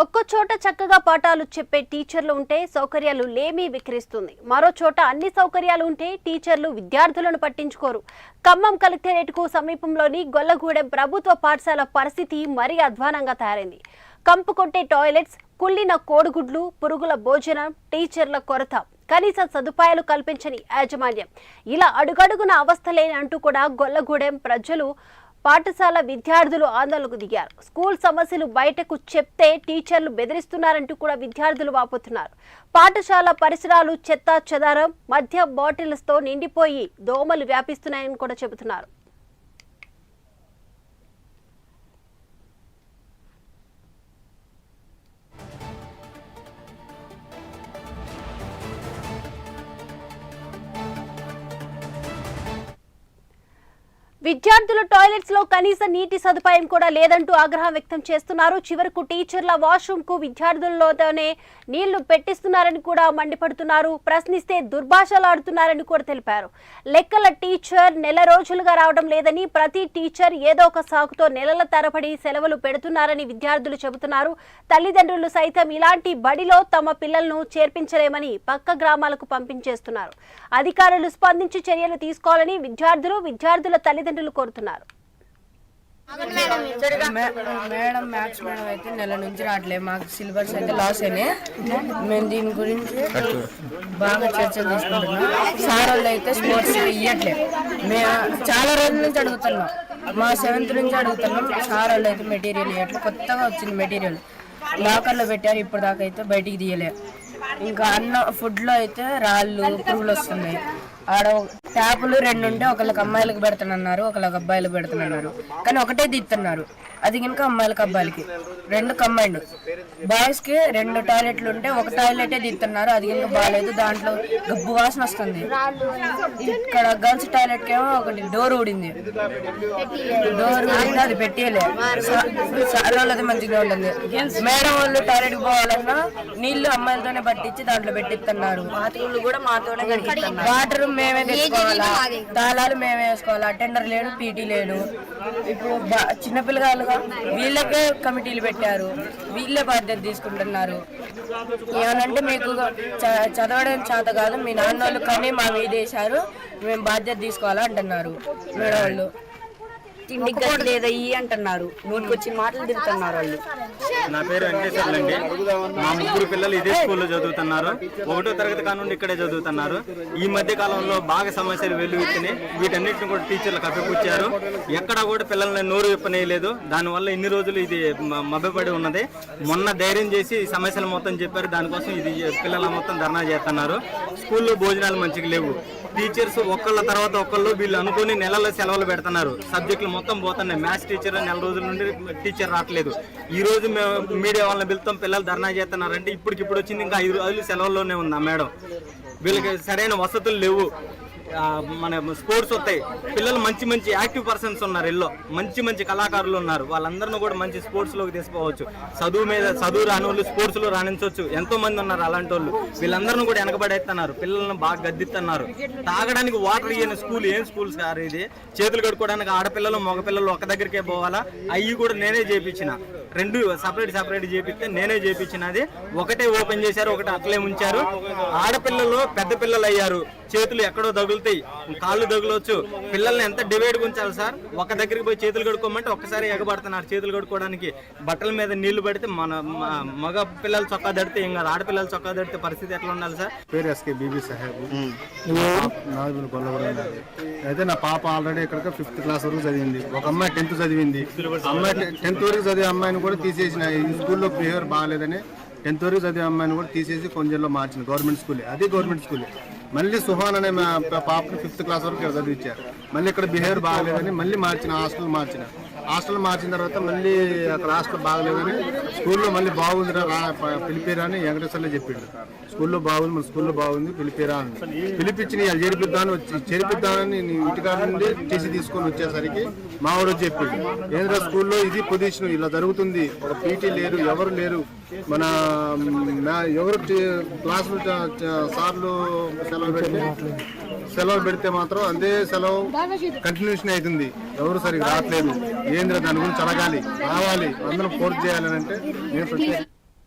ఒక్కో చోట చక్కగా పాఠాలు చెప్పే టీచర్లు ఉంటే సౌకర్యాలు లేమీ విక్రిస్తుంది మరో చోట అన్ని సౌకర్యాలు ఉంటే టీచర్లు విద్యార్థులను పట్టించుకోరు. ఖమ్మం కలెక్టరేట్కు సమీపంలోని గొల్లగూడెం ప్రభుత్వ పాఠశాల పరిస్థితి మరీ అధ్వానంగా తయారైంది. కంపు కొట్టే టాయిలెట్స్ కుళ్ళిన కోడిగుడ్లు పురుగుల భోజనం టీచర్ల కొరత కనీస సదుపాయాలు కల్పించని యాజమాన్యం. ఇలా అడుగడుగున అవస్థలేని అంటూ కూడా గొల్లగూడెం ప్రజలు పాఠశాల విద్యార్థులు ఆందోళనకు దిగారు. స్కూల్ సమస్యలు బయటకు చెప్తే టీచర్లు బెదిరిస్తున్నారంటూ కూడా విద్యార్థులు వాపోతున్నారు. పాఠశాల పరిసరాలు చెత్త చెదారం మధ్య బాటిల్స్తో నిండిపోయి దోమలు వ్యాపిస్తున్నాయని కూడా చెబుతున్నారు. విద్యార్థులు టాయిలెట్స్లో కనీస నీటి సదుపాయం కూడా లేదంటూ ఆగ్రహం వ్యక్తం చేస్తున్నారు. చివరకు టీచర్ల వాష్రూమ్కు విద్యార్థుల్లోనే నీళ్ళు పెట్టిస్తున్నారని కూడా మండిపడుతున్నారు. ప్రశ్నిస్తే దుర్భాషలాడుతున్నారని కూడా తెలిపారు. లెక్కల టీచర్ నెల రోజులుగా రావడం లేదని ప్రతి టీచర్ ఏదో ఒక సాకుతో నెలల తరబడి సెలవులు పెడుతున్నారని విద్యార్థులు చెబుతున్నారు. తల్లిదండ్రులు సైతం ఇలాంటి బడిలో తమ పిల్లలను చేర్పించలేమని పక్క గ్రామాలకు పంపించేస్తున్నారు. అధికారులు స్పందించి చర్యలు తీసుకోవాలని విద్యార్థులు విద్యార్థుల తల్లిదండ్రులు కోరుతున్నారు. మే- మేడం మ్యాథ్స్ మేడం అయితే నెల నుంచి రావట్లేదు మాకు సిలబస్ అయితే లాస్ అయినాయి. మేము దీని గురించి బాగా చర్చలు తీసుకుంటున్నాం. సార్ వాళ్ళు అయితే స్పోర్ట్స్ ఇవ్వట్లేదు మేము చాలా రోజుల నుంచి అడుగుతున్నాం. మా సెవెంత్ నుంచి అడుగుతున్నాం. సార్ వాళ్ళు అయితే మెటీరియల్ ఇవ్వట్లేదు కొత్తగా వచ్చింది మెటీరియల్. లాకర్లో పెట్టారు. ఇప్పుడు దాకా అయితే బయటికి తీయలే. ఇంకా అన్న ఫుడ్లో అయితే రాళ్ళు పురుగులు వస్తున్నాయి. ఆడ ట్యాపులు రెండు ఉంటే ఒకళ్ళకి అమ్మాయిలకు పెడుతున్నారు ఒకళ్ళకి అబ్బాయిలకు పెడుతున్నారు కానీ ఒకటే తీస్తున్నారు అది కనుక అమ్మాయిలకి అబ్బాయిలకి. రెండు కంబైండ్ బాయ్స్కి రెండు టాయిలెట్లు ఉంటే ఒక టాయిలెటే తీస్తున్నారు అది కనుక బాగాలేదు. దాంట్లో గబ్బు వాసన వస్తుంది. ఇక్కడ గర్ల్స్ టాయిలెట్ ఏమో ఒకటి డోర్ ఊడింది. డోర్ ఊడింది. అది పెట్టేయలే. చాలా వాళ్ళది మంచిగా ఉంటుంది మేడం వాళ్ళు టాయిలెట్ పోవాలన్నా నీళ్ళు అమ్మాయిలతోనే పట్టించి దాంట్లో పెట్టిస్తున్నారు. కూడా మాతోనే వాటర్ మేమే తెచ్చుకోవాలా? తాళాలు మేమే వేసుకోవాలా? టెండర్ లేడు పీటీ లేడు. ఇప్పుడు చిన్నపిల్లగాలుగా వీళ్ళకే కమిటీలు పెట్టారు. వీళ్ళే బాధ్యత తీసుకుంటున్నారు. ఏమనంటే మీకు చదవడం చేత కాదు మీ నాన్న వాళ్ళు కానీ మా మీద వేశారు. మేము బాధ్యత తీసుకోవాలా అంటున్నారు మేడం వాళ్ళు లేదా ఇయ్యి అంటున్నారు. నోటికి వచ్చి మాటలు తిరుగుతున్నారు వాళ్ళు. నా పేరు వెంకటేశ్వర్లు అండి. మా ముగ్గురు పిల్లలు ఇదే స్కూల్లో చదువుతున్నారు. ఒకటో తరగతి కానుండి ఇక్కడే చదువుతున్నారు. ఈ మధ్య కాలంలో బాగా సమస్యలు వెల్లువెత్తినాయి. వీటన్నిటిని కూడా టీచర్లు కప్పిపుచ్చారు ఎక్కడా కూడా పిల్లల్ని నోరు విప్పనేయలేదు. దానివల్ల ఇన్ని రోజులు ఇది మ- మభ్యపడి ఉన్నది. మొన్న ధైర్యం చేసి సమస్యలు మొత్తం చెప్పారు. దానికోసం ఇది పిల్లల మొత్తం ధర్నా చేస్తున్నారు. స్కూల్లో భోజనాలు మంచిగా లేవు. టీచర్స్ ఒక్కళ్ళ తర్వాత ఒక్కళ్ళు వీళ్ళు అనుకుని నెలల సెలవులు పెడుతున్నారు. సబ్జెక్టులు మొత్తం పోతున్నాయి. మ్యాథ్స్ టీచర్ నెల రోజుల నుండి టీచర్ రావట్లేదు. ఈ రోజు మేము మీడియా వాళ్ళని పిలుతాం పిల్లలు ధర్నా చేస్తున్నారంటే ఇప్పటికిప్పుడు వచ్చింది ఇంకా ఐదు రోజులు సెలవుల్లోనే ఉంది ఆ మేడం? వీళ్ళకి సరైన వసతులు లేవు. మన స్పోర్ట్స్ వస్తాయి. పిల్లలు మంచి మంచి యాక్టివ్ పర్సన్స్ ఉన్నారు ఇల్లు. మంచి మంచి కళాకారులు ఉన్నారు. వాళ్ళందరిని కూడా మంచి స్పోర్ట్స్లోకి తీసుకోవచ్చు చదువు మీద చదువు రాని వాళ్ళు స్పోర్ట్స్లో రాణించవచ్చు. ఎంతో మంది ఉన్నారు అలాంటి వాళ్ళు వీళ్ళందరిని కూడా వెనకబడేస్తున్నారు పిల్లల్ని బాగా గద్దిస్తున్నారు తాగడానికి వాటర్ ఇయ్యని స్కూల్ ఏం స్కూల్ సార్ ఇది? చేతులు కడుక్కోవడానికి ఆడపిల్లలు మగపిల్లలు ఒక దగ్గరికే పోవాలా? అవి కూడా నేనే చేపించిన. రెండు సపరేట్ సపరేట్ చేపిస్తే నేనే చేపించినది. ఒకటే ఓపెన్ చేశారు ఒకటి అట్లే ఉంచారు ఆడపిల్లలు పెద్ద పిల్లలు అయ్యారు. చేతులు ఎక్కడో తగులుతాయి. కాళ్ళు తగులవచ్చు పిల్లల్ని ఎంత డివైడ్ ఉంచాలి సార్? ఒక దగ్గరికి పోయి చేతులు కడుక్కోమంటే ఒక్కసారి ఎగబడుతున్నారు చేతులు కడుక్కోవడానికి. బట్టల మీద నీళ్ళు పడితే మన మగ పిల్లలు చొక్కా దడితే ఏం కాదు. ఆడపిల్లలు చొక్కా దడితే పరిస్థితి ఎట్లా ఉండాలి సార్? పేరు ఎస్కే బీబీ సాహెబ్. అయితే నా పాప ఆల్రెడీ ఇక్కడ ఫిఫ్త్ క్లాస్ వరకు చదివింది. ఒక అమ్మాయి టెన్త్ చదివింది. అమ్మాయి టెన్త్ వరకు చదివే అమ్మాయిని కూడా తీసేసిన ఈ స్కూల్లో బిహేవియర్ బాగాలేదని టెన్త్ వరకు చదివే అమ్మాయిని కూడా తీసేసి కొంచెంలో మార్చింది గవర్నమెంట్ స్కూలే. అది గవర్నమెంట్ స్కూలే. మళ్ళీ సుహాన్ అనే మా పాపని ఫిఫ్త్ క్లాస్ వరకు చదివించారు. మళ్ళీ ఇక్కడ బిహేవియర్ బాగాలేదని మళ్ళీ మార్చిన హాస్టల్ మార్చిన. హాస్టల్ మార్చిన తర్వాత మళ్ళీ అక్కడ హాస్టల్ బాగలేదని స్కూల్లో మళ్ళీ బాగుందిరా పిలిపిరా అని వెంకటేశ్వర్లే చెప్పిండు. స్కూల్లో బాగుంది మన స్కూల్లో బాగుంది పిలిపిరా అని. పిలిపించి నీ అది వచ్చి చేరిపిద్దామని ఇంటికాడ నుండి టీసీ తీసుకొని వచ్చేసరికి మావాడు వచ్చి చెప్పిండు. ఏంద్రా స్కూల్లో ఇది పొజిషన్ ఇలా జరుగుతుంది ఒక పీటీ లేరు ఎవరు లేరు మన ఎవరు క్లాసులు సార్లు సెలవు పెడితే సెలవు పెడితే మాత్రం అదే సెలవు కంటిన్యూషన్ అవుతుంది. ఎవరు సరిగ్గా రావట్లేదు. ఏంద్ర దాని గురించి అడగాలి రావాలి. అందరం ఫోర్స్ చేయాలని అంటే నేను